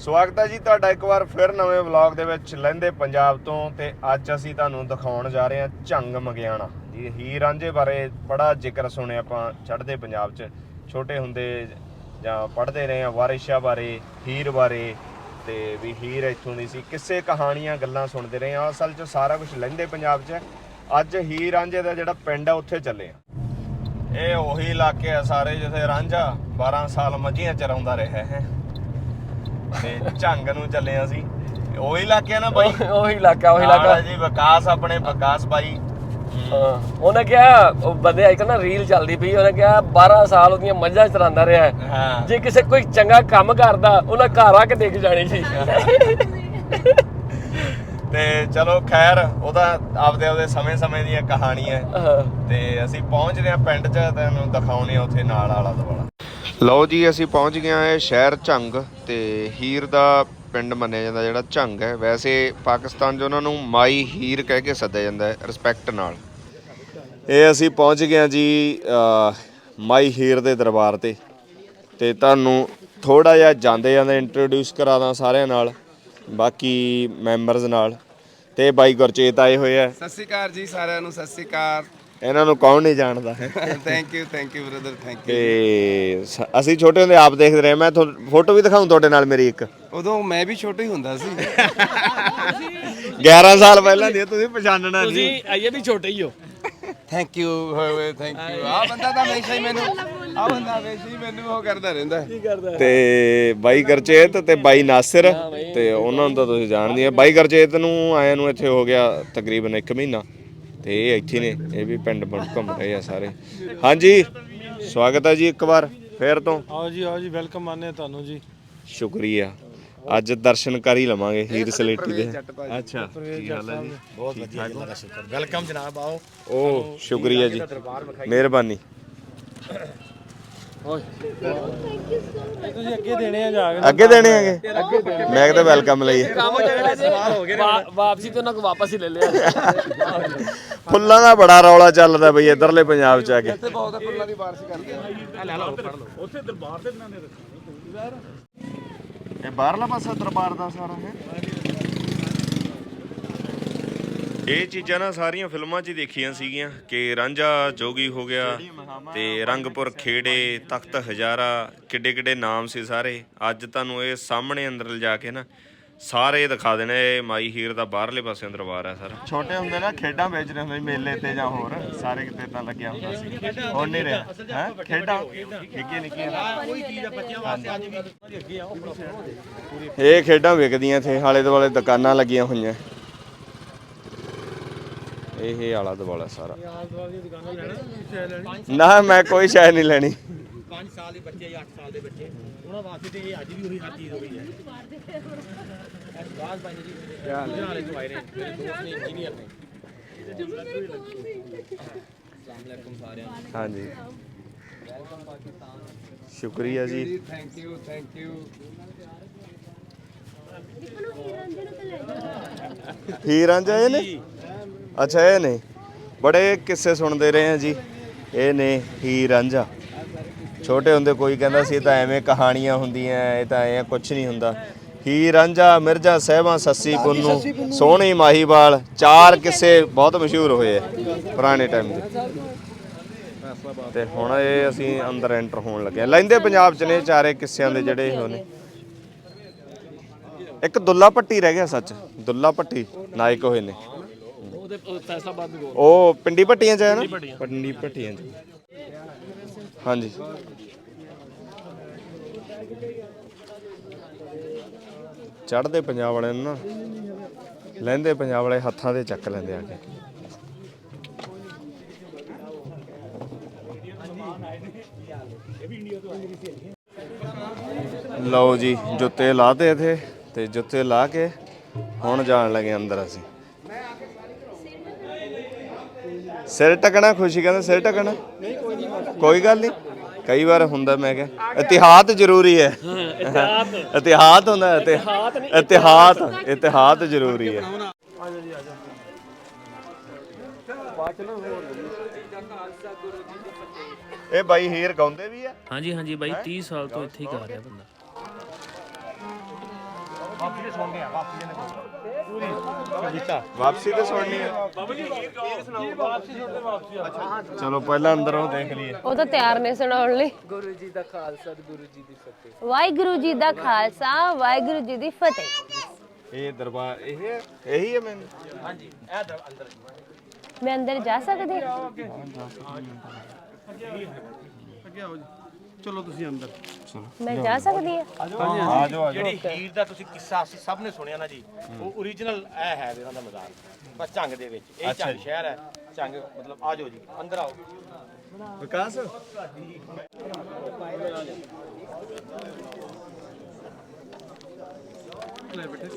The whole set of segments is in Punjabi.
ਸਵਾਗਤ ਹੈ ਜੀ ਤੁਹਾਡਾ ਇੱਕ ਵਾਰ ਫਿਰ ਨਵੇਂ ਵਲੌਗ ਦੇ ਵਿੱਚ ਲੈਂਦੇ ਪੰਜਾਬ ਤੋਂ ਤੇ ਅੱਜ ਅਸੀਂ ਤੁਹਾਨੂੰ ਦਿਖਾਉਣ ਜਾ ਰਹੇ ਹਾਂ ਝੰਗ ਮਗਿਆਣਾ ਜੀ। ਹੀਰ ਰਾਂਝੇ ਬਾਰੇ ਬੜਾ ਜ਼ਿਕਰ ਸੁਣਿਆ ਆਪਾਂ ਚੜ੍ਹਦੇ ਪੰਜਾਬ 'ਚ। ਛੋਟੇ ਹੁੰਦੇ ਜਾਂ ਪੜ੍ਹਦੇ ਰਹੇ ਹਾਂ ਵਾਰਿਸ਼ਾਂ ਬਾਰੇ, ਹੀਰ ਬਾਰੇ ਤੇ ਵੀ ਹੀਰ ਇੱਥੋਂ ਦੀ ਸੀ। ਕਿਸੇ ਕਹਾਣੀਆਂ ਗੱਲਾਂ ਸੁਣਦੇ ਰਹੇ ਹਾਂ। ਅਸਲ 'ਚ ਸਾਰਾ ਕੁਝ ਲੈਂਦੇ ਪੰਜਾਬ 'ਚ ਅੱਜ ਹੀਰ ਰਾਂਝੇ ਦਾ ਜਿਹੜਾ ਪਿੰਡ ਆ ਉੱਥੇ ਚੱਲੇ ਆ ਇਹ ਉਹੀ ਇਲਾਕੇ ਆ ਸਾਰੇ ਜਿੱਥੇ ਰਾਂਝਾ 12 ਸਾਲ ਮੱਝੀਆਂ ਚਰਾਉਂਦਾ ਰਿਹਾ ਹੈ। ਤੇ ਝੰਗ ਨੂੰ ਚੱਲੇ ਆ ਅਸੀਂ। ਉਹੀ ਇਲਾਕੇ ਆ ਨਾ ਬਾਈ। ਉਹੀ ਇਲਾਕਾ ਉਹੀ ਇਲਾਕਾ ਜੀ ਵਿਕਾਸ ਆਪਣੇ ਵਿਕਾਸ ਬਾਈ। ਹਾਂ। ਉਹਨੇ ਕਿਹਾ ਉਹ ਬੰਦੇ ਇੱਕ ਨਾ ਰੀਲ ਚੱਲਦੀ ਪਈ ਉਹਨੇ ਕਿਹਾ 12 ਸਾਲ ਉਹਦੀਆਂ ਮੱਝਾਂ ਚਰਾਉਂਦਾ ਰਿਹਾ ਹੈ। ਹਾਂ। ਜੇ ਕਿਸੇ ਕੋਈ ਚੰਗਾ ਕੰਮ ਕਰਦਾ ਉਹਨਾਂ ਘਰ ਆ ਕੇ ਦੇਖ ਜਾਣੀ ਸੀ। ਤੇ ਚਲੋ ਖੈਰ ਉਹਦਾ ਆਪਦੇ ਆਪਦੇ ਸਮੇਂ-ਸਮੇਂ ਦੀਆਂ ਕਹਾਣੀਆਂ। ਹੈ। ਹਾਂ। ਤੇ ਅਸੀਂ ਪਹੁੰਚਦੇ ਹਾਂ ਪਿੰਡ 'ਚ ਤੈਨੂੰ ਦਿਖਾਉਣੇ ਆ ਉੱਥੇ ਨਾਲ ਆਲਾ ਦੁਆਲਾ। ਲਓ ਜੀ, ਅਸੀਂ ਪਹੁੰਚ ਗਏ ਹਾਂ ਇਹ ਸ਼ਹਿਰ ਝੰਗ ਤੇ ਹੀਰ ਦਾ ਪਿੰਡ ਮੰਨਿਆ ਜਾਂਦਾ, ਜਿਹੜਾ ਝੰਗ ਹੈ। ਵੈਸੇ ਪਾਕਿਸਤਾਨ 'ਚ ਉਹਨਾਂ ਨੂੰ ਮਾਈ ਹੀਰ ਕਹਿ ਕੇ ਸੱਦਿਆ ਜਾਂਦਾ ਹੈ ਰਿਸਪੈਕਟ ਨਾਲ। ਇਹ ਅਸੀਂ ਪਹੁੰਚ ਗਏ ਹਾਂ ਜੀ ਮਾਈ ਹੀਰ ਦੇ ਦਰਬਾਰ ਤੇ। ਤੇ ਤੁਹਾਨੂੰ ਥੋੜਾ ਜਿਹਾ ਜਾਂਦੇ ਜਾਂਦੇ ਇੰਟਰੋਡਿਊਸ ਕਰਾ ਦਾਂ ਸਾਰਿਆਂ ਨਾਲ, ਬਾਕੀ ਮੈਂਬਰਸ ਨਾਲ। ਤੇ ਬਾਈ ਗੁਰਚੇਤ ਆਏ ਹੋਏ ਆ। ਸਤਿ ਸ਼੍ਰੀ ਅਕਾਲ ਜੀ ਸਾਰਿਆਂ ਨੂੰ, ਸਤਿ ਸ਼੍ਰੀ ਅਕਾਲ। ਇਹਨਾਂ ਨੂੰ ਕੌਣ ਨਹੀਂ ਜਾਣਦਾ? Thank you thank you brother thank you ਤੇ ਸ- ਅਸੀਂ ਛੋਟੇ ਹੁੰਦੇ ਆਪ ਦੇਖਦੇ ਰਹੇ। ਮੈਂ ਤੁਹਾਨੂੰ ਫੋਟੋ ਵੀ ਦਿਖਾਉਂ ਤੁਹਾਡੇ ਨਾਲ ਮੇਰੀ ਇੱਕ। ਉਦੋਂ ਮੈਂ ਵੀ ਛੋਟਾ ਹੀ ਹੁੰਦਾ ਸੀ। 11 ਸਾਲ ਪਹਿਲਾਂ ਦੀ ਹੈ, ਤੁਸੀਂ ਪਛਾਣਨਾ ਨਹੀਂ। ਤੁਸੀਂ ਆਈਏ ਵੀ ਛੋਟੇ ਹੀ ਹੋ। ਥੈਂਕ ਯੂ ਹੋਏ ਥੈਂਕ ਯੂ ਆ ਬੰਦਾ ਤਾਂ ਹਮੇਸ਼ਾ ਹੀ ਮੈਨੂੰ ਆ ਬੰਦਾ ਹਮੇਸ਼ਾ ਹੀ ਮੈਨੂੰ ਉਹ ਕਰਦਾ ਰਹਿੰਦਾ। ਕਰਦਾ? ਤੇ ਬਾਈ ਗਰਚੇਤ ਤੇ ਬਾਈ ਨਾਸਿਰ। ਤੇ ਉਹਨਾਂ ਨੂੰ ਤਾਂ ਤੁਸੀਂ ਜਾਣਦੇ ਆ। ਬਾਈ ਗਰਚੇਤ ਨੂੰ ਆਇਆਂ ਨੂੰ ਇੱਥੇ ਹੋ ਗਿਆ ਤਕਰੀਬਨ 1 ਮਹੀਨਾ। ਤੇ ਇਹ ਇੱਥੇ ਨੇ ਇਹ ਵੀ ਪਿੰਡ ਬਣ ਘੁੰਮ ਰਹੇ ਆ ਸਾਰੇ। ਹਾਂਜੀ ਸਵਾਗਤ ਹੈ ਜੀ ਇੱਕ ਵਾਰ ਫੇਰ ਤੋਂ। ਆਓ ਜੀ ਆਓ ਜੀ ਵੈਲਕਮ ਆਨੇ ਤੁਹਾਨੂੰ ਜੀ। ਸ਼ੁਕਰੀਆ। ਅੱਜ ਦਰਸ਼ਨ ਕਰ ਹੀ ਲਵਾਂਗੇ ਹੀਰ ਸਲੇਟੀ ਦੇ। ਅੱਛਾ ਕੀ ਹਾਲ ਹੈ ਜੀ? ਬਹੁਤ ਵਧੀਆ ਅੱਲਾ ਦਾ ਸ਼ੁਕਰ ਵੈਲਕਮ ਜਨਾਬ ਆਓ। ਓ ਸ਼ੁਕਰੀਆ ਜੀ। ਮਿਹਰਬਾਨੀ। ਤੁਸੀਂ ਅੱਗੇ ਦੇਣੇ ਆ ਜਾ ਕੇ ਅੱਗੇ ਦੇਣੇ ਹੈਗੇ। ਮੈਂ ਕਿਹਾ ਵੈਲਕਮ ਲਈ। ਕੰਮ ਜਿਹੜਾ ਸਵਾਲ ਹੋ ਗਏ ਵਾਪਸੀ ਤੇ ਉਹਨਾਂ ਕੋ ਵਾਪਸ ਹੀ ਲੈ ਲਿਆ। ਫੁੱਲਾਂ ਦਾ ਬੜਾ ਰੌਲਾ ਚੱਲਦਾ ਬਈ ਇਧਰਲੇ ਪੰਜਾਬ ਚ ਆ ਕੇ। ਬਹੁਤ ਫੁੱਲਾਂ ਦੀ ਬਾਰਿਸ਼ ਕਰਦੇ ਇਹ ਬਾਹਰਲਾ ਪਾਸਾ ਦਰਬਾਰ ਦਾ ਸਾਰਾ ਹੈ ਇਹ ਚੀਜ਼ਾਂ ਨਾ ਸਾਰੀਆਂ ਫਿਲਮਾਂ 'ਚ ਹੀ ਦੇਖੀਆਂ ਸੀਗੀਆਂ ਕਿ ਰਾਂਝਾ ਜੋਗੀ ਹੋ ਗਿਆ ਤੇ ਰੰਗਪੁਰ ਖੇੜੇ ਤਖਤ ਹਜ਼ਾਰਾ ਕਿੱਡੇ ਕਿੱਡੇ ਨਾਮ ਸੀ ਸਾਰੇ। ਅੱਜ ਤੁਹਾਨੂੰ ਇਹ ਸਾਹਮਣੇ ਅੰਦਰ ਲਿਜਾ ਕੇ ਨਾ ਸਾਰੇ ਦਿਖਾ ਦੇਣੇ ਇਹ ਮਾਈ ਹੀਰ ਦਾ ਬਾਹਰਲੇ ਪਾਸੇ ਦਰਬਾਰ ਹੈ ਸਰ। ਛੋਟੇ ਹੁੰਦੇ ਨਾ ਖੇਡਾਂ ਵੇਚਦੇ ਹੁੰਦੇ ਸੀ ਮੇਲੇ ਤੇ ਜਾਂ ਹੋਰ ਸਾਰੇ ਕਿਤੇ ਤਾਂ ਲੱਗਿਆ ਹੁੰਦਾ ਸੀ। ਹੁਣ ਨਹੀਂ ਰਿਹਾ। ਹੈ? ਖੇਡਾਂ? ਨਿੱਕੀਆਂ ਨਿੱਕੀਆਂ ਕੋਈ ਚੀਜ਼ ਆ ਬੱਚਿਆਂ ਵਾਸਤੇ ਅੱਜ ਵੀ ਇਹ ਖੇਡਾਂ ਵਿਕਦੀਆਂ ਇੱਥੇ ਆਲੇ ਦੁਆਲੇ ਦੁਕਾਨਾਂ ਲੱਗੀਆਂ ਹੋਈਆਂ। ਇਹ ਆਲਾ ਦੁਆਲਾ ਸਾਰਾ। ਆਲ ਦੁਆਲ ਦੀ ਦੁਕਾਨਾਂ ਲੈਣਾ? ਸ਼ੈ ਲੈਣੀ? ਨਾ ਮੈਂ ਕੋਈ ਸ਼ੈ ਨਹੀਂ ਲੈਣੀ। 5 ਸਾਲ ਦੇ ਬੱਚੇ ਜਾਂ 8 ਸਾਲ ਦੇ ਬੱਚੇ। ਉਹਨਾਂ ਵਾਸਤੇ ਤੇ ਇਹ ਅੱਜ ਵੀ ਉਹੀ ਹਰ ਚੀਜ਼ ਹੋਈ ਹੈ। ਬਾਸ ਭਾਈ ਜੀ ਗੁਜਰਾਲੇ ਤੋਂ ਆਏ ਨੇ। ਮੇਰੇ ਦੋਸਤ ਨੇ ਇੰਜੀਨੀਅਰ ਨੇ। ਹਾਂਜੀ। ਸ਼ੁਕਰੀਆ ਜੀ। Thank you thank you Heer ਇਹ ਨੇ? ਅੱਛਾ ਇਹ ਨੇ ਬੜੇ ਕਿੱਸੇ ਸੁਣਦੇ ਰਹੇ ਆ ਜੀ। ਇਹ ਨੇ ਹੀਰ ਰਾਂਝਾ। ਛੋਟੇ ਹੁੰਦੇ ਕੋਈ ਕਹਿੰਦਾ ਸੀ ਇਹ ਤਾਂ ਐਵੇਂ ਕਹਾਣੀਆਂ ਹੁੰਦੀਆਂ ਇਹ ਤਾਂ ਐ ਕੁਝ ਨਹੀਂ ਹੁੰਦਾ। ਹੀਰ ਰਾਂਝਾ ਮਿਰਜ਼ਾ ਸਾਹਿਬਾਂ ਸੱਸੀ ਪੁੰਨੂ ਸੋਹਣੀ ਮਾਹੀਵਾਲ ਚਾਰ ਕਿੱਸੇ ਬਹੁਤ ਮਸ਼ਹੂਰ ਹੋਏ ਆ ਪੁਰਾਣੇ ਟਾਈਮ ਦੇ। ਤੇ ਹੁਣ ਇਹ ਅਸੀਂ ਅੰਦਰ ਐਂਟਰ ਹੋਣ ਲੱਗੇ ਆ। ਲੈਂਦੇ ਪੰਜਾਬ ਚ ਨੇ ਚਾਰੇ ਕਿੱਸਿਆਂ ਦੇ ਜਿਹੜੇ ਨੇ। ਇੱਕ ਦੁੱਲਾ ਪੱਟੀ ਰਹਿ ਗਿਆ ਸੱਚ। ਦੁੱਲਾ ਪੱਟੀ ਨਾਇਕ ਹੋਏ ਨੇ। ਉਹਦੇ ਫੈਸਲਾਬਾਦ ਵੀ ਉਹ ਪਿੰਡੀ ਪੱਟੀਆਂ ਚ ਹੈ ਨਾ? ਪਿੰਡੀ ਪੱਟੀਆਂ ਚ। ਹਾਂਜੀ। ਚੜ੍ਹਦੇ ਪੰਜਾਬ ਵਾਲਿਆਂ ਨੂੰ ਨਾ ਲੈਂਦੇ ਪੰਜਾਬ ਵਾਲੇ ਹੱਥਾਂ ਦੇ ਚੱਕ ਲੈਂਦੇ ਆ ਕੇ। ਲਓ ਜੀ ਜੁੱਤੇ ਲਾਤੇ ਇਥੇ ਤੇ ਜੁੱਤੇ ਲਾ ਕੇ ਹੁਣ ਜਾਣ ਲੱਗੇ ਅੰਦਰ ਅਸੀਂ। ਸਿਰ ਟਕਣਾ, ਖੁਸ਼ੀ ਕਹਿੰਦਾ ਸਿਰ ਟਕਣਾ। ਕੋਈ ਗੱਲ ਨਹੀਂ। ਕਈ ਵਾਰ ਹੁੰਦਾ ਮੈਂ ਕਿਹਾ ਇਤਿਹਾਦ ਜ਼ਰੂਰੀ ਹੈ। ਇਤਿਹਾਦ ਹੁੰਦਾ ਇਤਿਹਾਸ ਇਤਿਹਾਸ ਇਤਿਹਾਦ ਜ਼ਰੂਰੀ ਹੈ। ਇਹ ਬਾਈ ਹੀਰ ਗਾਉਂਦੇ ਵੀ ਆ? ਹਾਂਜੀ ਹਾਂਜੀ ਬਾਈ 30 ਸਾਲ ਤੋਂ ਇੱਥੇ ਹੀ ਕਰ ਰਿਹਾ ਬੰਦਾ। ਵਾਪਸੀ ਤੇ ਸੁਣਦੇ ਆ ਵਾਪਸੀ ਦੇ ਪੂਰੀ। ਕਵਿਤਾ ਵਾਪਸੀ ਤੇ ਸੁਣਨੀ ਹੈ ਚਲੋ ਪਹਿਲਾਂ ਅੰਦਰੋਂ ਦੇਖ ਲਈਏ। ਉਹ ਤਾਂ ਤਿਆਰ ਨੇ ਸੁਣਾਉਣ ਲਈ। ਗੁਰੂ ਜੀ ਦਾ ਖਾਲਸਾ ਗੁਰੂ ਜੀ ਦੀ ਫਤਿਹ ਵਾਹਿਗੁਰੂ ਜੀ ਦਾ ਖਾਲਸਾ ਵਾਹਿਗੁਰੂ ਜੀ ਦੀ ਫਤਿਹ। ਇਹ ਦਰਬਾਰ ਇਹ ਹੈ? ਇਹੀ ਹੈ ਮੈਂ ਹਾਂਜੀ ਇਹ ਦਰ- ਅੰਦਰ ਮੈਂ ਅੰਦਰ ਜਾ ਸਕਦੀ ਹਾਂ? ਚਲੋ ਤੁਸੀਂ ਅੰਦਰ। ਮੈਂ ਜਾ ਸਕਦੀ ਹਾਂ। ਆ ਜਾਓ ਆ ਜਾਓ ਜਿਹੜੀ ਹੀਰ ਦਾ ਤੁਸੀਂ ਕਿੱਸਾ ਅਸੀਂ ਸਭ ਨੇ ਸੁਣਿਆ ਨਾ ਜੀ ਉਹ origignal ਇਹ ਹੈ ਇਹਨਾਂ ਦਾ ਮਜ਼ਾਰ ਬਸ ਝੰਗ ਦੇ ਵਿੱਚ ਇਹ ਝੰਗ ਸ਼ਹਿਰ ਹੈ। ਝੰਗ ਮਤਲਬ ਆ ਜਾਓ ਜੀ ਅੰਦਰ ਆਓ। ਵਿਕਾਸ? ਲੈ ਬੈਠੇ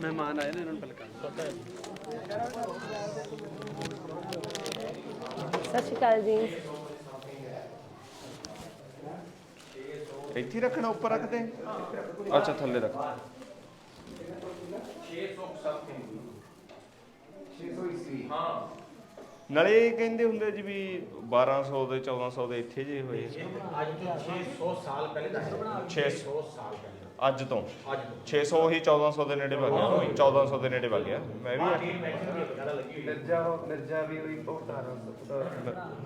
ਮਹਿਮਾਨ ਆਏ ਨੇ ਇਹਨਾਂ ਨੂੰ ਪਲਕਾਂ। ਸਤਿ ਸ਼੍ਰੀ ਅਕਾਲ ਜੀ। ਇੱਥੇ ਹੀ ਰੱਖਣਾ ਉੱਪਰ ਰੱਖਦੇ? ਅੱਛਾ ਥੱਲੇ ਰੱਖ। ਨਾਲੇ ਇਹ ਕਹਿੰਦੇ ਹੁੰਦੇ ਜੀ ਵੀ 1200 ਦੇ 1400 ਦੇ ਇੱਥੇ ਜੇ ਹੋਏ। ਅੱਜ ਤੋਂ 600 ਸਾਲ ਪਹਿਲੇ ਦਾ 600 ਸਾਲ ਪਹਿਲੇ। ਅੱਜ ਤੋਂ। 600 ਹੀ 1400 ਦੇ ਨੇੜੇ ਵਗ ਗਿਆ। 1400 ਦੇ ਨੇੜੇ ਵਗ ਗਿਆ। ਮੈਂ ਵੀ ਮਿਰਜ਼ਾ ਮਿਰਜ਼ਾ ਵੀ ਹੋਈ ਉਹ 1800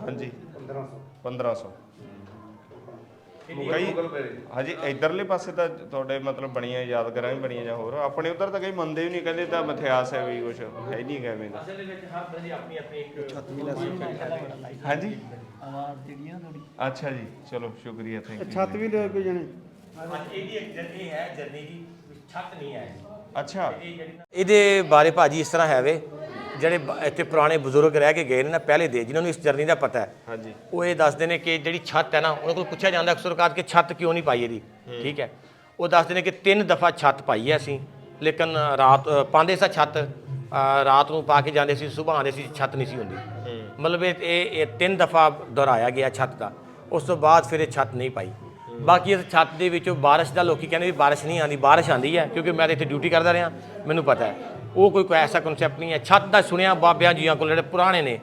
ਹਾਂਜੀ। 1500 1500 ਕਈ ਹਾਂਜੀ ਇਧਰਲੇ ਪਾਸੇ ਤਾਂ ਤੁਹਾਡੇ ਮਤਲਬ ਬਣੀਆਂ ਯਾਦਗਾਰਾਂ ਵੀ ਬਣੀਆਂ ਜਾਂ ਹੋਰ। ਆਪਣੇ ਉਧਰ ਤਾਂ ਕਈ ਮੰਨਦੇ ਵੀ ਨਹੀਂ ਕਹਿੰਦੇ ਤਾਂ ਮਿਥਿਆਸ ਹੈ ਵੀ ਕੁਝ ਹੈ ਨਹੀਂ ਗਾ ਐਵੇਂ ਦਾ। ਅਸਲ ਵਿੱਚ ਹਰ ਬੰਦੇ ਦੀ ਆਪਣੀ ਆਪਣੀ ਇੱਕ ਹਾਂਜੀ। ਅੱਛਾ ਜੀ ਚਲੋ ਸ਼ੁਕਰੀਆ ਥੈਂਕ ਯੂ ਛੱਤ ਵੀ ਲੈ ਕੇ ਜਾਣੇ। ਅੱਜ ਇਹਦੀ ਇੱਕ ਜਰਨੀ ਹੈ ਜਰਨੀ ਦੀ ਛੱਤ ਨਹੀਂ ਹੈ। ਅੱਛਾ। ਇਹਦੇ ਬਾਰੇ ਭਾਜੀ ਇਸ ਤਰ੍ਹਾਂ ਹੈ ਵੇ। ਜਿਹੜੇ ਬ- ਇੱਥੇ ਪੁਰਾਣੇ ਬਜ਼ੁਰਗ ਰਹਿ ਕੇ ਗਏ ਨੇ ਨਾ ਪਹਿਲੇ ਦੇ ਜਿਨ੍ਹਾਂ ਨੂੰ ਇਸ ਜਰਨੀ ਦਾ ਪਤਾ ਹੈ। ਹਾਂਜੀ। ਉਹ ਇਹ ਦੱਸਦੇ ਨੇ ਕਿ ਜਿਹੜੀ ਛੱਤ ਹੈ ਨਾ ਉਹਨਾਂ ਕੋਲ ਪੁੱਛਿਆ ਜਾਂਦਾ ਅਕਸਰ ਕਾਤ ਕਿ ਛੱਤ ਕਿਉਂ ਨਹੀਂ ਪਾਈ ਇਹਦੀ? ਠੀਕ ਹੈ। ਉਹ ਦੱਸਦੇ ਨੇ ਕਿ ਤਿੰਨ ਦਫਾ ਛੱਤ ਪਾਈ ਹੈ ਅਸੀਂ ਲੇਕਿਨ ਰਾਤ ਅ, ਪਾਉਂਦੇ ਸਾਂ ਛੱਤ ਅ, ਰਾਤ ਨੂੰ ਪਾ ਕੇ ਜਾਂਦੇ ਸੀ ਸੁਬਾਹ ਆਉਂਦੇ ਸੀ ਛੱਤ ਨਹੀਂ ਸੀ ਹੁੰਦੀ। ਮਤਲਬ ਇਹ ਇਹ ਇਹ ਤਿੰਨ ਦਫਾ ਦੁਹਰਾਇਆ ਗਿਆ ਛੱਤ ਦਾ। ਉਸ ਤੋਂ ਬਾਅਦ ਫਿਰ ਇਹ ਛੱਤ ਨਹੀਂ ਪਾਈ। ਬਾਕੀ ਇਸ ਛੱਤ ਦੇ ਵਿੱਚੋਂ ਬਾਰਿਸ਼ ਦਾ ਲੋਕੀ ਕਹਿੰਦੇ ਵੀ ਬਾਰਿਸ਼ ਨਹੀਂ ਆਉਂਦੀ ਬਾਰਿਸ਼ ਆਉਂਦੀ ਹੈ ਕਿਉਂਕਿ ਮੈਂ ਤਾਂ ਇੱਥੇ ਡਿਊਟੀ ਕਰਦਾ ਰਿਹਾ ਮੈਨੂੰ ਪਤਾ ਹੈ। ਉਹ ਕੋਈ ਕੋਈ ਐਸਾ ਕਨਸੈਪਟ ਨਹੀਂ ਹੈ। ਛੱਤ ਦਾ ਸੁਣਿਆ ਬਾਬਿਆਂ ਜੀਆਂ ਕੋਲ ਜਿਹੜੇ ਪੁਰਾਣੇ ਨੇ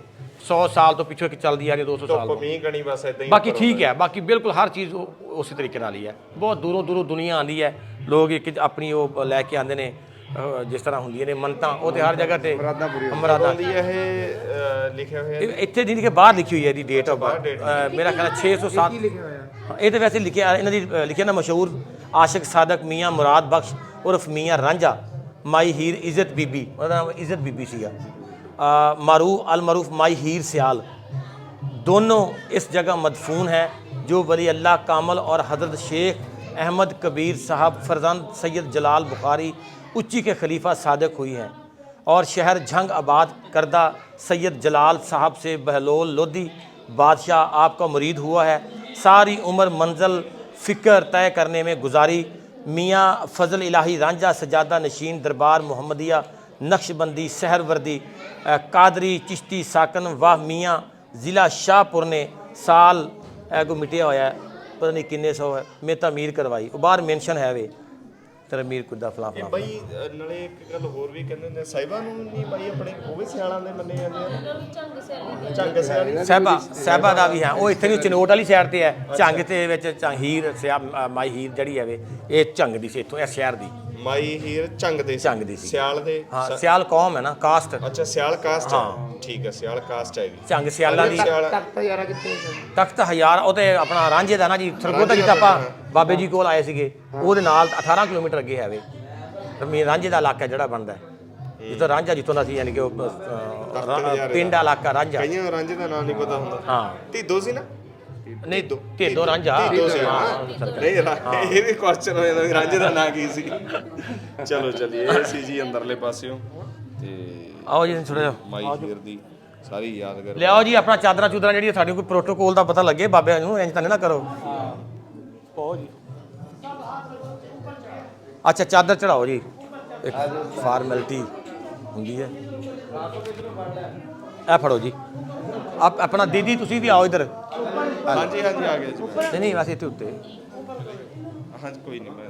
100 ਸਾਲ ਤੋਂ ਪਿੱਛੋਂ ਇੱਕ ਚੱਲਦੀ ਆ ਰਹੀ 200 ਸਾਲ ਤੋਂ। ਧੁੱਪ ਮੀਂਹ ਕਣੀ ਬਸ ਇਦਾਂ ਹੀ ਬਾਕੀ ਠੀਕ ਹੈ ਬਾਕੀ ਬਿਲਕੁਲ ਹਰ ਚੀਜ਼ ਉਸੇ ਤਰੀਕੇ ਨਾਲ ਹੀ ਹੈ। ਬਹੁਤ ਦੂਰੋਂ ਦੂਰੋਂ ਦੁਨੀਆ ਆਂਦੀ ਹੈ। ਲੋਕ ਇੱਕ ਆਪਣੀ ਉਹ ਲੈ ਕੇ ਆਉਂਦੇ ਨੇ ਜਿਸ ਤਰ੍ਹਾਂ ਹੁੰਦੀਆਂ ਨੇ ਮੰਨਤਾਂ ਉਹ ਤੇ ਹਰ ਜਗ੍ਹਾ ਤੇ ਮਰਾਦਾਂ ਦੀ ਇਹ ਲਿਖਿਆ ਹੋਇਆ ਇੱਥੇ ਨਹੀਂ ਲਿਖਿਆ ਬਾਹਰ ਲਿਖੀ ਹੋਈ ਹੈ ਇਹਦੀ ਡੇਟ ਆਫ ਮੇਰਾ ਖਿਆਲ ਹੈ। 607 ਲਿਖਿਆ ਹੋਇਆ? ਇਹ ਤਾਂ ਵੈਸੇ ਲਿਖਿਆ ਇਹਨਾਂ ਦੀ ਲਿਖਿਆ ਨਾ ਮਸ਼ਹੂਰ ਆਸ਼ਿਕ ਸਾਦਕ ਮੀਆਂ ਮੁਰਾਦ ਬਖਸ਼ ਉਰਫ ਮੀਆਂ ਰਾਂਝਾ। مائی ہیر عزت بی بی نام عزت بی بی سیا معروف، المعروف مائی ہیر سیال۔ دونوں اس جگہ مدفون ہیں جو ولی اللہ کامل اور حضرت شیخ احمد کبیر صاحب فرزند سید جلال بخاری اچی کے خلیفہ صادق ہوئی ہیں۔ اور شہر جھنگ آباد کردہ سید جلال صاحب سے بہلول لودھی بادشاہ آپ کا مرید ہوا ہے۔ ساری عمر منزل، فکر طے کرنے میں گزاری۔ ਮੀਆਂ ਫਜ਼ਲ ਇਲਾਹੀ ਰਾਂਝਾ ਸਜਾਦਾ ਨਸ਼ੀਨ ਦਰਬਾਰ ਮੁਹੰਮਦੀਆ ਨਕਸ਼ਬੰਦੀ ਸਹਿਰਵਰਦੀ ਕਾਦਰੀ ਚਿਸ਼ਤੀ ਸਾਕਨ ਵਾਹ ਮੀਆਂ ਜ਼ਿਲ੍ਹਾ ਸ਼ਾਹਪੁਰ ਨੇ ਸਾਲ ਐ ਕੋ ਮਿਟਿਆ ਹੋਇਆ ਪਤਾ ਨਹੀਂ ਕਿੰਨੇ ਸੌ ਹੈ ਤਾਂ ਅਮੀਰ ਕਰਵਾਈ, ਉਹ ਬਾਹਰ ਮੈਂਸ਼ਨ ਹੈ ਵੇ। ਤਰਮੀਰ ਕੁਦਾ ਫਲਾ ਫਲਾ ਬਈ ਨਾਲੇ ਇੱਕ ਗੱਲ ਹੋਰ ਵੀ ਕਹਿੰਦੇ ਨੇ ਸਾਹਿਬਾਂ ਨੂੰ ਨਹੀਂ ਬਈ ਆਪਣੇ ਉਹ ਵੀ ਸਿਆਲਾਂ ਦੇ ਮੰਨੇ ਜਾਂਦੇ ਆ। ਝੰਗ ਸਿਆਲੀ ਸਹਿਬਾ ਸਹਿਬਾ ਦਾ ਵੀ ਹੈ ਉਹ ਇੱਥੇ ਨਹੀਂ ਚਨੋਟ ਵਾਲੀ ਸਾਈਡ ਤੇ ਹੈ। ਝੰਗ ਤੇ ਵਿੱਚ ਝੰ- ਹੀਰ ਸਿਆ ਮਾਈ ਹੀਰ ਜਿਹੜੀ ਹੈ ਵੇ ਇਹ ਝੰਗ ਦੀ ਸੀ ਇੱਥੋਂ ਇਹ ਸ਼ਹਿਰ ਦੀ। ਮਾਈ ਹੀਰ ਝੰਗ ਦੇ ਸੀ। ਝੰਗ ਦੀ ਸੀ। ਸਿਆਲ ਦੇ ਹਾਂ ਸਿਆਲ ਕੌਮ ਹੈ ਨਾ ਕਾਸਟ। ਅੱਛਾ ਸਿਆਲ ਕਾਸਟ ਹਾਂ। ਠੀਕ ਹੈ ਸਿਆਲ ਕਾਸਟ ਹੈਗੀ ਝੰਗ ਸਿਆਲਾਂ ਦੀ ਸਿਆਲ ਤਖਤ ਹਜ਼ਾਰ ਉਹ ਤੇ ਆਪਣਾ ਰਾਂਝੇ ਦਾ ਨਾ ਜੀ ਸਰਗੋਦਾ ਜਿੱਥੇ ਆਪਾਂ ਬਾਬੇ ਜੀ ਕੋਲ ਆਏ ਸੀਗੇ ਉਹਦੇ ਨਾਲ 18 ਕਿਲੋਮੀਟਰ ਅੱਗੇ ਹੈ ਵੇ ਰਮੀ ਰਾਂਝੇ ਦਾ ਇਲਾਕਾ ਜਿਹੜਾ ਬਣਦਾ ਹੈ। ਜਿੱਥੋਂ ਰਾਂਝਾ ਜਿੱਥੋਂ ਦਾ ਸੀ ਯਾਨੀ ਕਿ ਉਹ ਅਹ, ਰਾ- ਪਿੰਡ ਦਾ। ਇਲਾਕਾ ਰਾਂਝਾ। ਕਈਆਂ ਰਾਂਝੇ ਦਾ ਨਾਮ ਨਹੀਂ ਪਤਾ ਹੁੰਦਾ। ਹਾਂ। ਢੀਦੋ ਸੀ ਨਾ? ਨਹੀਂ ਢੇਦੋ ਰਾਂਝਾ। ਢੀਦੋ ਸੀ ਹਾਂ। ਨਹੀਂ ਰਾ- ਇਹ ਵੀ ਕੁਐਸਚਨ ਹੋ ਜਾਂਦਾ ਵੀ ਰਾਂਝੇ ਦਾ ਨਾਂ ਕੀ ਸੀ? ਚਲੋ ਚਲਿਏ ਇਹ ਸੀ ਜੀ ਅੰਦਰਲੇ ਪਾਸਿਓਂ। ਤੇ ਆਓ ਜੀ ਥੋੜਾ ਜਿਹਾ ਮਾਈ ਹੀਰ ਦੀ ਸਾਰੀ ਯਾਦਗਾਰ। ਲਿਆਓ ਜੀ ਆਪਣਾ ਚਾਦਰਾਂ ਚੂਦਰਾਂ ਜਿਹੜੀਆਂ ਸਾਡੀ ਕੋਈ ਪ੍ਰੋਟੋਕੋਲ ਦਾ ਪਤਾ ਲੱਗੇ ਬਾਬਿਆਂ ਨੂੰ ਇੰਜ ਤਾਂ ਨਹੀਂ ਨਾ ਕਰੋ। ਪਾਓ ਜੀ। ਅੱਛਾ ਚਾਦਰ ਚੜਾਓ ਜੀ। ਇੱਕ ਫਾਰਮੈਲਿਟੀ ਹੁੰਦੀ ਹੈ। ਇਹ ਫੜੋ ਜੀ। ਆਪ ਆਪਣਾ ਦੀਦੀ ਤੁਸੀਂ ਵੀ ਆਓ ਇਧਰ। ਹਾਂਜੀ ਹਾਂਜੀ ਆ ਗਿਆ ਜੀ। ਨਹੀਂ ਨਹੀਂ ਵੈਸੇ ਇੱਥੇ ਉੱਤੇ। ਹਾਂਜੀ ਕੋਈ ਨਹੀਂ ਮੈਂ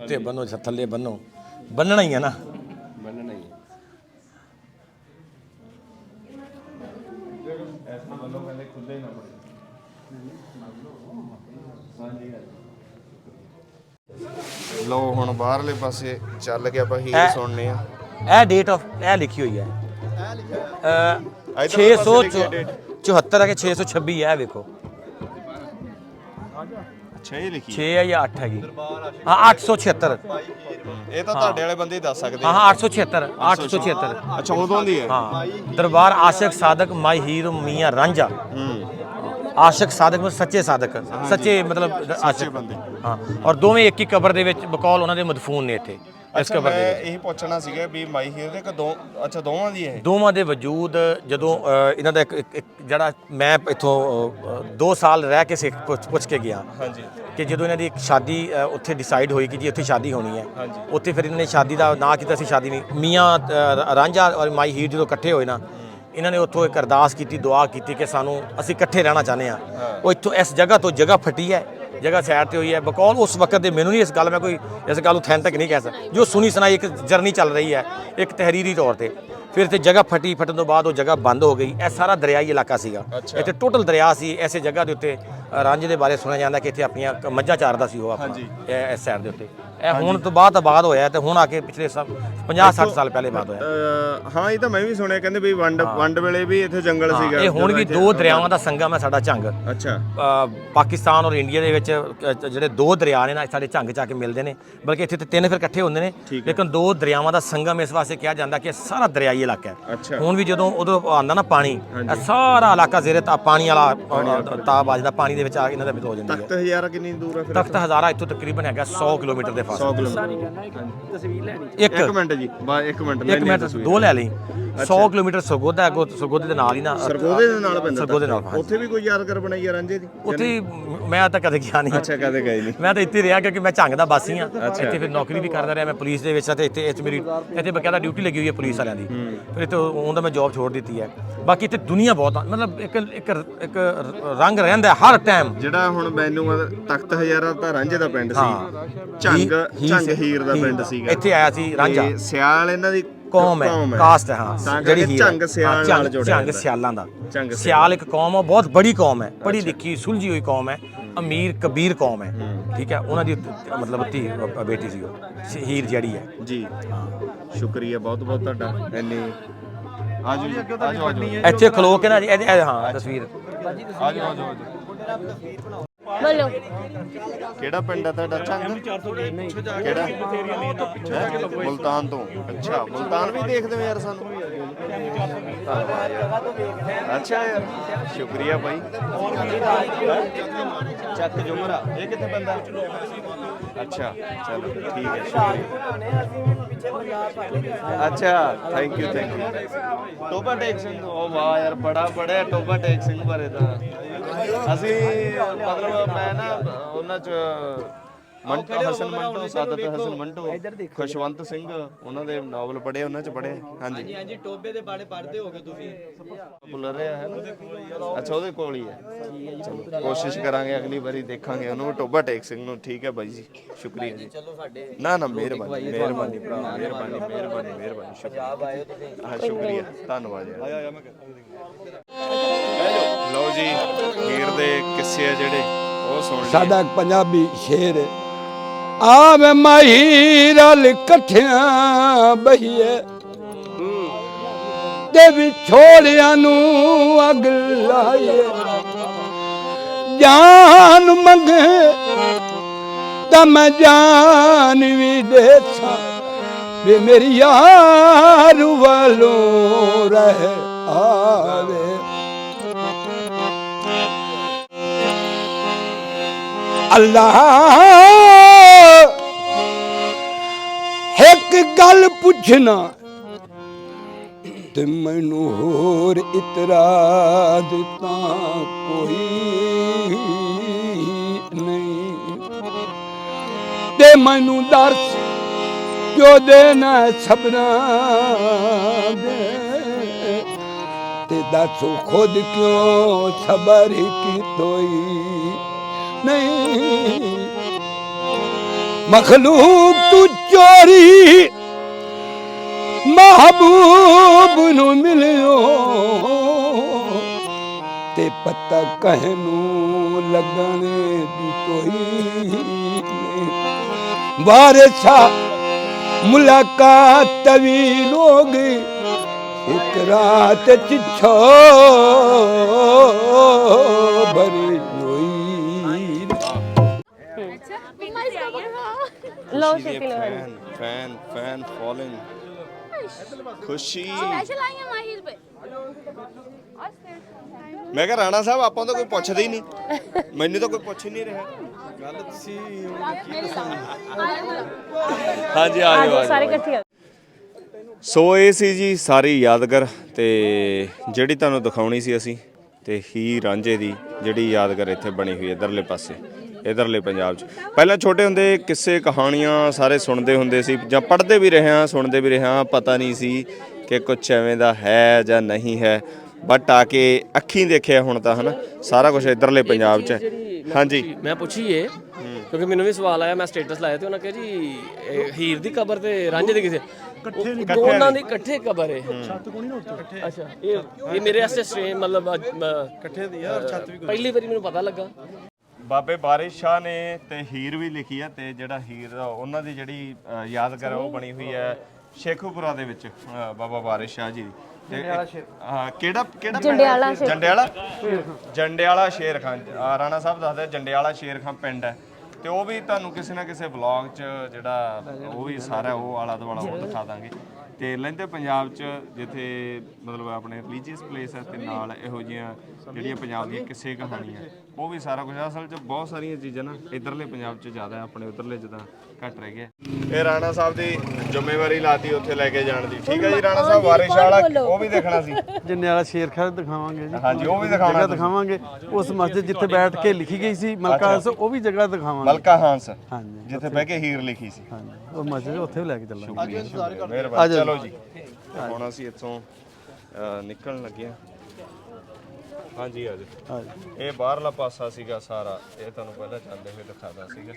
ਉੱਤੇ ਬੰਨੋ ਜਾਂ ਥੱਲੇ ਬੰਨੋ। ਬੰਨਣਾ ਹੀ ਹੈ ਨਾ। ਬੰਨਣਾ ਹੀ ਲੋ ਹੁਣ ਬਾਹਰਲੇ ਪਾਸੇ ਚੱਲ ਕੇ ਆਪਾਂ ਹੀਰ ਇਹ- ਸੁਣਨੇ ਆ। ਇਹ ਡੇਟ ਆਫ ਇਹ ਲਿਖੀ ਹੋਈ ਹੈ ਅ ਇੱਧਰਲੇ ਪਾਸੇ ਲਿਖੀ ਹੈ 674 ਹੈ ਕਿ 626 ਹੈ ਇਹ ਵੇਖੋ। ਅੱਛਾ ਇਹ ਲਿਖੀ 6 ਹੈ ਜਾਂ 8 ਹੈਗੀ? ਹਾਂ 876 ਇਹ ਤਾਂ ਤੁਹਾਡੇ ਵਾਲੇ ਬੰਦੇ ਹੀ ਦੱਸ ਸਕਦੇ ਹਾਂ ਹਾਂ 876 876 ਅੱਛਾ ਉਦੋਂ ਦੀ ਹੈ। ਹਾਂ ਦਰਬਾਰ ਆਸ਼ਿਕ ਸਾਦਕ ਮਾਈ ਹੀਰ ਮੀਆਂ ਰਾਂਝਾ। ਆਸ਼ਿਕ ਸਾਦਕ ਮਤਲਬ ਸੱਚੇ ਸਾਦਕ। ਸੱਚੇ ਮਤਲਬ ਆਸ਼ਿਕ। ਬੰਦੇ। ਹਾਂ ਔਰ ਦੋਵੇਂ ਇੱਕ ਹੀ ਕਬਰ ਦੇ ਵਿੱਚ ਬਕੌਲ ਉਹਨਾਂ ਦੇ ਮਦਫੂਨ ਨੇ ਇੱਥੇ ਇਸ ਕਬਰ ਦੇ ਵਿੱਚ। ਇਹ ਪੁੱਛਣਾ ਸੀਗਾ ਵੀ ਮਾਈ ਹੀਰ ਦੇ ਕਿ ਦੋ ਅੱਛਾ ਦੋਵਾਂ ਦੀ ਹੈ ਦੋਵਾਂ ਦੇ ਵਜੂਦ ਜਦੋਂ ਅ, ਇਹਨਾਂ ਦਾ ਇੱਕ ਇੱਕ- ਇੱਕ ਜਿਹੜਾ ਮੈਂ ਇੱਥੋਂ 2 ਸਾਲ ਰਹਿ ਕੇ ਸਿੱਖ ਪੁੱਛ ਪੁੱਛ ਕੇ ਗਿਆ। ਹਾਂਜੀ। ਕਿ ਜਦੋਂ ਇਹਨਾਂ ਦੀ ਇੱਕ ਸ਼ਾਦੀ ਅ, ਉੱਥੇ ਡਿਸਾਈਡ ਹੋਈ ਕਿ ਜੀ ਉੱਥੇ ਸ਼ਾਦੀ ਹੋਣੀ ਹੈ। ਹਾਂਜੀ। ਉੱਥੇ ਫਿਰ ਇਹਨਾਂ ਨੇ ਸ਼ਾਦੀ ਦਾ ਨਾਂ ਕੀਤਾ ਸੀ ਸ਼ਾਦੀ ਨਹੀਂ। ਮੀਆਂ ਅ, ਰਾਂਝਾ ਔਰ ਮਾਈ ਹੀਰ ਜਦੋਂ ਇਕੱਠੇ ਹੋਏ ਨਾ ਇਹਨਾਂ ਨੇ ਉੱਥੋਂ ਇੱਕ ਅਰਦਾਸ ਕੀਤੀ ਦੁਆ ਕੀਤੀ ਕਿ ਸਾਨੂੰ ਅਸੀਂ ਇਕੱਠੇ ਰਹਿਣਾ ਚਾਹੁੰਦੇ ਆ ਉਹ ਇੱਥੋਂ ਇਸ ਜਗ੍ਹਾ ਤੋਂ ਜਗ੍ਹਾ ਫਟੀ ਹੈ ਜਗ੍ਹਾ ਸਾਈਡ ਤੇ ਹੋਈ ਹੈ। ਬਕੌਲ ਉਸ ਵਕਤ ਦੇ ਮੈਨੂੰ ਨਹੀਂ ਇਸ ਗੱਲ ਮੈਂ ਕੋਈ ਇਸ ਗੱਲ ਅਥੈਂਟਿਕ ਨਹੀਂ ਕਹਿ ਸਕਦਾ। ਜੋ ਸੁਣੀ ਸੁਣਾਈ ਇੱਕ ਜਰਨੀ ਚੱਲ ਰਹੀ ਹੈ ਇੱਕ ਤਹਿਰੀਰੀ ਤੌਰ ਤੇ। ਫਿਰ ਤੇ ਜਗ੍ਹਾ ਫਟੀ ਫਟਣ ਤੋਂ ਬਾਅਦ ਉਹ ਜਗ੍ਹਾ ਬੰਦ ਹੋ ਗਈ। ਇਹ ਸਾਰਾ ਦਰਿਆਈ ਇਲਾਕਾ ਸੀਗਾ। ਇੱਥੇ ਟੋਟਲ ਦਰਿਆ ਸੀ ਐਸੇ ਜਗ੍ਹਾ ਦੇ ਉੱਤੇ ਰਾਂਝੇ ਦੇ ਬਾਰੇ ਸੁਣਿਆ ਜਾਂਦਾ ਕਿ ਇੱਥੇ ਆਪਣੀਆਂ ਮੱਝਾਂ ਚਾਰਦਾ ਸੀ ਉਹ ਆਪਣਾ ਇਸ ਸਾਈਡ ਦੇ ਉੱਤੇ। ਇਹ ਹੁਣ ਤੋਂ ਬਾਅਦ ਆਬਾਦ ਹੋਇਆ ਤੇ ਹੁਣ ਆ ਕੇ ਪਿਛਲੇ ਸਭ 50 60 ਸਾਲ ਪਹਿਲੇ ਬਾਅਦ ਹੋਇਆ। ਅਹ ਹਾਂ ਇਹ ਤਾਂ ਮੈਂ ਵੀ ਸੁਣਿਆ ਕਹਿੰਦੇ ਵੀ ਵੰਡ ਵੰਡ ਵੇਲੇ ਵੀ ਇੱਥੇ ਜੰਗਲ ਸੀਗਾ ਇਹ ਹੁਣ ਵੀ ਦੋ ਦਰਿਆਵਾਂ ਦਾ ਸੰਗਮ ਹੈ ਸਾਡਾ ਝੰਗ। ਅੱਛਾ। ਅ, ਪਾਕਿਸਤਾਨ ਔਰ ਇੰਡੀਆ ਦੇ ਵਿੱਚ ਅ, ਜਿਹੜੇ ਦੋ ਦਰਿਆ ਨੇ ਨਾ ਸਾਡੇ ਝੰਗ ਚ ਆ ਕੇ ਮਿਲਦੇ ਨੇ ਬਲਕਿ ਇੱਥੇ ਤੇ ਤਿੰਨ ਫਿਰ ਇਕੱਠੇ ਹੁੰਦੇ ਨੇ ਲੇਕਿਨ ਦੋ ਦਰਿਆਵਾਂ ਦਾ ਸੰਗਮ ਇਸ ਵਾਸਤੇ ਕਿਹਾ ਜਾਂਦਾ ਕਿ ਇਹ ਸਾਰਾ ਦਰਿਆਈ ਇਲਾਕਾ ਹੈ। ਅੱਛਾ। ਹੁਣ ਵੀ ਜਦੋਂ ਉਦੋਂ ਆਉਂਦਾ ਨਾ ਪਾਣੀ ਇਹ ਸਾਰਾ ਇਲਾਕਾ ਜ਼ੇਰੇ ਤਾ ਪਾਣੀ ਵਾਲਾ ਅ, ਤਾਬ ਆ ਜਾਂਦਾ ਪਾਣੀ ਦੇ ਵਿੱਚ ਆ ਕੇ ਇਹਨਾਂ ਦਾ ਬਿਤ ਹੋ ਜਾਂਦੀ ਹੈ। ਤਖਤ ਹਜ਼ਾਰਾ ਕਿੰਨੀ ਦੂਰ ਹੈ ਫਿਰ ਤਖਤ ਹਜ਼ਾਰਾ ਇੱਥੋਂ ਤਕਰੀਬਨ ਹੈਗਾ 100 ਕਿਲੋਮੀਟਰ ਦੇ 100 ਫਾਸਲੇ ਕਿਲੋਮੀਟਰ। ਇੱਕ ਇੱਕ ਮਿੰਟ ਜੀ ਬਾ ਇੱਕ ਮਿੰਟ। ਇੱਕ ਲੈਣੀ ਮਿੰਟ ਤਸਵੀਰ ਦੋ ਲੈ ਲਈ। 100 ਕਿਲੋਮੀਟਰ ਸਰਗੋਦਾ ਹੈ ਸਰਗੋਦੇ ਦੇ ਨਾਲ ਹੀ ਨਾ ਸਰਗੋਦੇ ਦੇ ਨਾਲ ਪੈਂਦਾ ਸਰਗੋਦੇ। ਨਾਲ। ਉੱਥੇ ਵੀ ਕੋਈ ਯਾਦਗਾਰ ਬਣਾਈ ਹੈ ਰਾਂਝੇ ਦੀ? ਉੱਥੇ ਹੀ ਮੈਂ ਤਾਂ ਕਦੇ ਗਿਆ ਨਹੀਂ। ਅੱਛਾ ਕਦੇ ਗਏ ਨਹੀਂ। ਮੈਂ ਤਾਂ ਇੱਥੇ ਰਿਹਾ ਕਿਉਂਕਿ ਮੈਂ ਝੰਗ ਦਾ ਬਾਸੀ ਆ ਇੱਥੇ ਫਿਰ ਨੌਕਰੀ ਵੀ ਕਰਦਾ ਰਿਹਾ ਮੈਂ ਪੁਲਿਸ ਦੇ ਵਿੱਚ ਤੇ ਇੱਥੇ ਇੱਥੇ ਮੇਰੀ ਇੱਥੇ ਬਕਾਇਦਾ ਡਿਊਟੀ ਲੱਗੀ ਹੋਈ ਹੈ ਪੁਲਿਸ ਵਾਲਿਆਂ ਦੀ। ਫਿਰ ਇੱਥੇ ਉਹਦਾ ਮੈਂ ਜੌਬ ਛੋੜ ਦਿੱਤੀ ਹੈ। ਬਾਕੀ ਇੱਥੇ ਦੁਨੀਆ ਬਹੁਤ ਆ ਮਤਲਬ ਇੱਕ ਇੱਕ ਇੱਕ ਰੰਗ ਰਹਿੰਦਾ ਹੈ ਹਰ ਟਾਈਮ ਜਿਹੜਾ ਹੁਣ ਮੈਨੂੰ ਤਖਤ ਹਜ਼ਾਰਾ ਤਾਂ ਰਾਂਝੇ ਦਾ ਪਿੰਡ ਹਾਂ। ਸੀ ਝੰਗ ਹੀ- ਝੰਗ ਹੀ- ਹੀਰ ਦਾ ਹੀ- ਪਿੰਡ ਸੀਗਾ। ਇੱਥੇ ਆਇਆ ਸੀ ਰਾਂਝਾ। ਸਿਆਲ ਇਹਨਾਂ ਦੀ ਕੌਮ ਹੈ ਕਾਸਟ ਹੈ। ਹਾਂ ਤਾਂ ਕਰਕੇ ਹੀਰ ਹੈ। ਝੰਗ ਸਿਆਲ ਹਾਂ, ਨਾਲ ਜੁੜਿਆ ਝੰਗ ਜਾਂਦਾ। ਸਿਆਲਾਂ ਦਾ। ਝੰਗ ਸਿਆਲ। ਇੱਕ ਕੌਮ ਆ ਬਹੁਤ ਬੜੀ ਕੌਮ ਹੈ। ਪੜ੍ਹੀ ਲਿਖੀ ਸੁਲਝੀ ਹੋਈ ਕੌਮ ਹੈ। ਅਮੀਰ ਕਬੀਰ ਕੌਮ ਹੈ। ਠੀਕ ਹੈ ਉਹਨਾਂ ਦੀ ਮਤਲਬ ਧੀ ਅ, ਬੇਟੀ ਸੀ ਉਹ। ਹੀਰ ਜਿਹੜੀ ਹੈ। ਜੀ। ਸ਼ੁਕਰੀਆ ਬਹੁਤ ਬਹੁਤ ਤੁਹਾਡਾ। ਇੰਨੀ ਆਜੋ ਜੀ ਆਜੋ ਆਜੋ। ਇੱਥੇ ਖਲੋ ਕੇ ਨਾ ਜੀ ਇਹ- ਇਹ- ਹਾਂ ਤਸਵੀਰ। ਆਜੋ ਆਜੋ ਆਜੋ। ਬੋਲੋ। ਕਿਹੜਾ ਪਿੰਡ ਹੈ ਤੁਹਾਡਾ? ਝੰਗ ਕਿਹੜਾ? ਹੈਂ? ਮੁਲਤਾਨ ਤੋਂ। ਅੱਛਾ ਮੁਲਤਾਨ ਵੀ ਦੇਖਦੇ ਹੋ ਯਾਰ ਸਾਨੂੰ? ਅੱਛਾ ਯਾਰ ਸ਼ੁਕਰੀਆ ਭਾਈ ਚੱਕ ਜੁਮਰਾ। ਇਹ ਕਿੱਥੇ ਪੈਂਦਾ? ਅੱਛਾ ਚਲੋ ਠੀਕ ਹੈ ਸ਼ੁਕਰੀਆ। ਅੱਛਾ thank you thank you Toba Tek Singh ਉਹ ਵਾਹ ਯਾਰ ਬੜਾ ਬੜਾ ਟੋਬਾ ਟੇਕ ਸਿੰਘ ਬਾਰੇ ਤਾਂ। ਅਸੀਂ ਮਤਲਬ ਮੈਂ ਨਾ ਉਹਨਾਂ ਚ ਮੰਟੋ ਹਸਨ ਮੰਟੋ ਸਾਦਤ ਹਸਨ ਮੰਟੋ ਖੁਸ਼ਵੰਤ ਸਿੰਘ ਉਹਨਾਂ ਦੇ ਨਾਵਲ ਪੜ੍ਹੇ ਉਹਨਾਂ ਚ ਪੜ੍ਹੇ। ਹਾਂਜੀ ਹਾਂਜੀ। ਟੋਬੇ ਦੇ ਬਾਰੇ ਪੜ੍ਹਦੇ ਹੋਗੇ ਤੁਸੀਂ। ਬੁੱਲ ਰਿਹਾ ਹੈ ਨਾ? ਅੱਛਾ ਉਹਦੇ ਕੋਲ ਹੀ ਹੈ। ਚਲੋ ਕੋਸ਼ਿਸ਼ ਕਰਾਂਗੇ ਅਗਲੀ ਵਾਰੀ ਦੇਖਾਂਗੇ ਉਹਨੂੰ। ਟੋਬਾ ਟੇਕ ਸਿੰਘ ਨੂੰ ਠੀਕ ਹੈ ਬਾਈ ਜੀ ਸ਼ੁਕਰੀਆ ਜੀ। ਚਲੋ ਸਾਡੇ ਨਾ ਨਾ ਮਿਹਰਬਾਨੀ ਮਿਹਰਬਾਨੀ ਭਰਾ ਮਿਹਰਬਾਨੀ ਮਿਹਰਬਾਨੀ ਮਿਹਰਬਾਨੀ ਆਏ ਹੋ ਤੁਸੀਂ। ਹਾਂ ਸ਼ੁਕਰੀਆ। ਧੰਨਵਾਦ ਯਾਰ ਆਇਆ ਆਇਆ ਮੈਂ ਲਓ ਜੀ ਹੀਰ ਦੇ ਕਿੱਸੇ ਆ ਜਿਹੜੇ ਉਹ ਸੁਣ ਸਾਡਾ ਪੰਜਾਬੀ ਸ਼ੇਰ ਹੈ ਆਵੇ ਮਾਈ ਰਲ ਇਕੱਠਿਆਂ ਬਹੀਏ ਤੇ ਵਿਛੋੜਿਆਂ ਨੂੰ ਅਗ ਲਾਈਏ ਜਾਨ ਮੰਗੇ ਤਾਂ ਮੈਂ ਜਾਨ ਵੀ ਦੇਸਾਂ ਵੇ ਮੇਰੀ ਯਾਰ ਵੱਲੋਂ ਰਹਿ ਆਵੇ। ਅੱਲਾਹ ਇੱਕ ਗੱਲ ਪੁੱਛਣਾ ਤੇ ਮੈਨੂੰ ਹੋਰ ਇਤਰਾਜ਼ ਤਾਂ ਕੋਈ ਨਹੀਂ। ਤੇ ਮੈਨੂੰ ਦਰਸ ਜੋ ਦੇਣਾ ਸਬਰਾਂ ਦੇ? ਤੇ ਦੱਸੋ ਖੁਦ ਕਿਉਂ ਸਬਰ ਕੀ ਤੋਈ ਨਹੀਂ। ਮਖਲੂਕ ਤੂੰ ਚੋਰੀ ਮਹਬੂਬ ਨੂੰ ਮਿਲਿਓ। ਤੇ ਪਤਾ ਕਹਿ ਲੱਗਣੇ ਦੀ ਕੋਈ ਵਾਰਿਸਾ ਮੁਲਾਕਾਤ ਤਵੀਲ ਹੋ ਗਈ ਇੱਕ ਰਾਤ ਚ ਛੋ ਬਰੀ ਲਓ ਛੇਤੀ ਲਓ ਫੈਨ ਫੈਨ ਫੈਨ ਫਾਲੋਇੰਗ ਖੁਸ਼ੀ। ਸਪੈਸ਼ਲ ਆਈ ਹੈ ਮਾਹਿਰ पे ਮੈਂ ਕਿਹਾ ਰਾਣਾ ਸਾਹਿਬ ਆਪਾਂ ਤਾਂ ਕੋਈ ਪੁੱਛਦਾ ਹੀ ਨਹੀਂ। ਮੈਨੂੰ ਤਾਂ ਕੋਈ ਪੁੱਛ ਹੀ ਨਹੀਂ ਰਿਹਾ। ਹਾਂਜੀ ਆ ਆ ਜਾਓ ਜਾਓ ਸਾਰੇ ਇਕੱਠੇ ਆ ਸੋ ਇਹ ਸੀ ਜੀ ਸਾਰੀ ਯਾਦਗਾਰ ਤੇ ਜਿਹੜੀ ਤੁਹਾਨੂੰ ਦਿਖਾਉਣੀ ਸੀ ਅਸੀਂ ਤੇ ਹੀ ਰਾਂਝੇ ਦੀ ਜਿਹੜੀ ਯਾਦਗਾਰ ਇੱਥੇ ਬਣੀ ਹੋਈ ਹੈ ਇਧਰਲੇ ਪਾਸੇ। ਇਧਰਲੇ ਪੰਜਾਬ 'ਚ। ਪਹਿਲਾਂ ਛੋਟੇ ਹੁੰਦੇ ਕਿੱਸੇ ਕਹਾਣੀਆਂ ਸਾਰੇ ਸੁਣਦੇ ਹੁੰਦੇ ਸੀ ਜਾਂ ਪੜ੍ਹਦੇ ਵੀ ਰਹੇ ਹਾਂ ਸੁਣਦੇ ਵੀ ਰਹੇ ਹਾਂ ਪਤਾ ਨਹੀਂ ਸੀ ਕਿ ਕੁਝ ਐਵੇਂ ਦਾ ਹੈ ਜਾਂ ਨਹੀਂ ਹੈ। ਬਟ ਆ ਕੇ ਅੱਖੀਂ ਦੇਖਿਆ ਹੁਣ ਤਾਂ ਹਨਾ? ਸਾਰਾ ਕੁਝ ਇਧਰਲੇ ਪੰਜਾਬ 'ਚ। ਹੈ ਹਾਂਜੀ ਮੈਂ ਪੁੱਛੀ ਏ ਕਿਉਂਕਿ ਮੈਨੂੰ ਵੀ ਸਵਾਲ ਆਇਆ ਮੈਂ ਸਟੇਟਸ ਲਾਇਆ ਤੇ ਉਹਨਾਂ ਕਿਹਾ ਜੀ ਇਹ ਹੀਰ ਦੀ ਕਬਰ ਤੇ ਰਾਂਝੇ ਦੀ ਕਿਸੇ ਇਕੱਠੇ ਦੋਨਾਂ ਦੀ ਇਕੱਠੇ ਕਬਰ ਹੈ ਛੱਤ ਕੋਣੀ ਨਾ ਉੱਤੇ? ਅੱਛਾ ਇਹ ਇਹ ਮੇਰੇ ਵਾਸਤੇ ਸਟ੍ਰੇਨ ਮਤਲਬ ਇਕੱਠੇ ਦੀ ਯਾਰ ਛੱਤ ਵੀ ਪਹਿਲੀ ਵਾਰੀ ਮੈਨੂੰ ਪਤਾ ਲੱਗਾ। ਬਾਬੇ ਬਾਰਿਸ਼ ਸ਼ਾਹ ਨੇ ਤੇ ਹੀਰ ਵੀ ਲਿਖੀ ਹੈ ਤੇ ਜਿਹੜਾ ਹੀਰ ਆ, ਉਹਨਾਂ ਦੀ ਜਿਹੜੀ ਅ, ਯਾਦਗਾਰ ਆ, ਉਹ ਬਣੀ ਹੋਈ ਹੈ ਸ਼ੇਖੂਪੁਰਾ ਦੇ ਵਿੱਚ ਅ, ਬਾਬਾ ਬਾਰਿਸ਼ ਸ਼ਾਹ ਜੀ ਦੀ। ਤੇ ਹਾਂ ਕਿਹੜਾ ਕਿਹੜਾ ਪਿੰਡ ਹੈ? ਜੰਡਿਆਲਾ ਸ਼ੇਰ- ਜੰਡਿਆਲਾ? ਜੰਡਿਆਲਾ ਸ਼ੇਰ ਖਾਨ ਆ, ਰਾਣਾ ਸਾਹਿਬ ਦੱਸਦੇ ਜੰਡਿਆਲਾ ਸ਼ੇਰ ਖਾਨ ਪਿੰਡ ਹੈ। ਤੇ ਉਹ ਵੀ ਤੁਹਾਨੂੰ ਕਿਸੇ ਨਾ ਕਿਸੇ ਵਲੌਗ 'ਚ ਜਿਹੜਾ ਉਹ ਵੀ ਸਾਰਾ ਉਹ ਆਲਾ ਦੁਆਲਾ ਉਹ ਦਿਖਾ ਦਾਂਗੇ। ਤੇ ਲਹਿੰਦੇ ਪੰਜਾਬ 'ਚ ਜਿੱਥੇ ਮਤਲਬ ਆਪਣੇ ਰਿਲੀਜੀਅਸ ਪਲੇਸ ਹੈ ਤੇ ਨਾਲ ਇਹੋ ਜਿਹੀਆਂ ਜਿਹੜੀਆਂ ਪੰਜਾਬ ਦੀਆਂ ਕਿਸੇ ਕਹਾਣੀਆਂ। ਉਹ ਵੀ ਸਾਰਾ ਕੁਝ ਅਸਲ 'ਚ ਬਹੁਤ ਸਾਰੀਆਂ ਚੀਜ਼ਾਂ ਨਾ ਇਧਰਲੇ ਪੰਜਾਬ 'ਚ ਜ਼ਿਆਦਾ ਹੈ, ਆਪਣੇ ਉਧਰਲੇ ਤਾਂ ਘੱਟ ਰਹਿ ਗਿਆ ਇਹ ਰਾਣਾ ਸਾਹਿਬ ਦੀ ਜ਼ਿੰਮੇਵਾਰੀ ਲਾਤੀ ਉੱਥੇ ਲੈ ਕੇ ਜਾਣ ਦੀ। ਠੀਕ ਹੈ ਜੀ ਰਾਣਾ ਸਾਹਿਬ ਵਾਰਿਸ਼ ਵਾਲਾ ਉਹ ਵੀ ਦੇਖਣਾ ਸੀ। ਜਿੰਨੇ ਵਾਲਾ ਸ਼ੇਰ ਖਾਨ ਦਿਖਾਵਾਂਗੇ ਜੀ। ਹਾਂਜੀ ਉਹ ਵੀ ਦਿਖਾਉਣਾ ਜਗ੍ਹਾ। ਦਿਖਾਵਾਂਗੇ। ਉਸ ਮਸਜਿਦ ਜਿੱਥੇ ਬੈਠ ਕੇ ਲਿਖੀ ਗਈ ਸੀ ਮਲਕਾ ਹੰਸ ਉਹ ਵੀ ਜਗ੍ਹਾ ਦਿਖਾਵਾਂਗੇ। ਮਲਕਾ ਹਾਂਸ ਹਾਂਜੀ ਜਿੱਥੇ ਬਹਿ ਕੇ ਹੀਰ ਲਿਖੀ ਸੀ। ਹਾਂਜੀ ਉਹ ਮਸਜਿਦ ਉੱਥੇ ਵੀ ਲੈ ਕੇ ਚੱਲਾਂਗੇ। ਮਿਹਰਬਾਨੀ। ਚਲੋ ਜੀ ਹੁਣ ਅਸੀਂ ਇੱਥੋਂ ਨਿਕਲਣ ਲੱਗੇ ਹਾਂ। ਹਾਂਜੀ ਆ ਜੀ ਹਾਂਜੀ। ਇਹ ਬਾਹਰਲਾ ਪਾਸਾ ਸੀਗਾ ਸਾਰਾ। ਇਹ ਤੁਹਾਨੂੰ ਪਹਿਲਾਂ ਚੱਲਦੇ ਹੋਏ ਦਿਖਾਦਾ ਸੀਗਾ।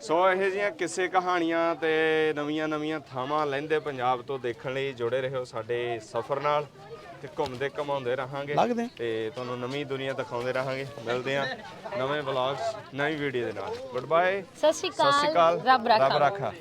ਸੋ ਇਹ ਜੀਆਂ ਕਿਸੇ ਕਹਾਣੀਆਂ ਤੇ ਨਵੀਆਂ ਨਵੀਆਂ ਥਾਵਾਂ ਲੈਂਦੇ ਪੰਜਾਬ ਤੋਂ ਦੇਖਣ ਲਈ ਜੁੜੇ ਰਹੋ ਸਾਡੇ ਸਫ਼ਰ ਨਾਲ ਤੇ ਘੁੰਮਦੇ ਘਮਾਉਂਦੇ ਰਹਾਂਗੇ। ਤੇ ਤੁਹਾਨੂੰ ਨਵੀਂ ਦੁਨੀਆ ਦਿਖਾਉਂਦੇ ਰਹਾਂਗੇ। ਮਿਲਦੇ ਆ ਨਵੇਂ ਵਲੌਗਸ ਨਵੀਂ ਵੀਡੀਓ ਦੇ ਨਾਲ। ਗੁੱਡ ਬਾਏ ਸਤਿ ਸ਼੍ਰੀ ਸਤਿ ਸ਼੍ਰੀ ਅਕਾਲ। ਰੱਬ ਰਾਖਾ। ਰੱਬ ਰਾਖਾ।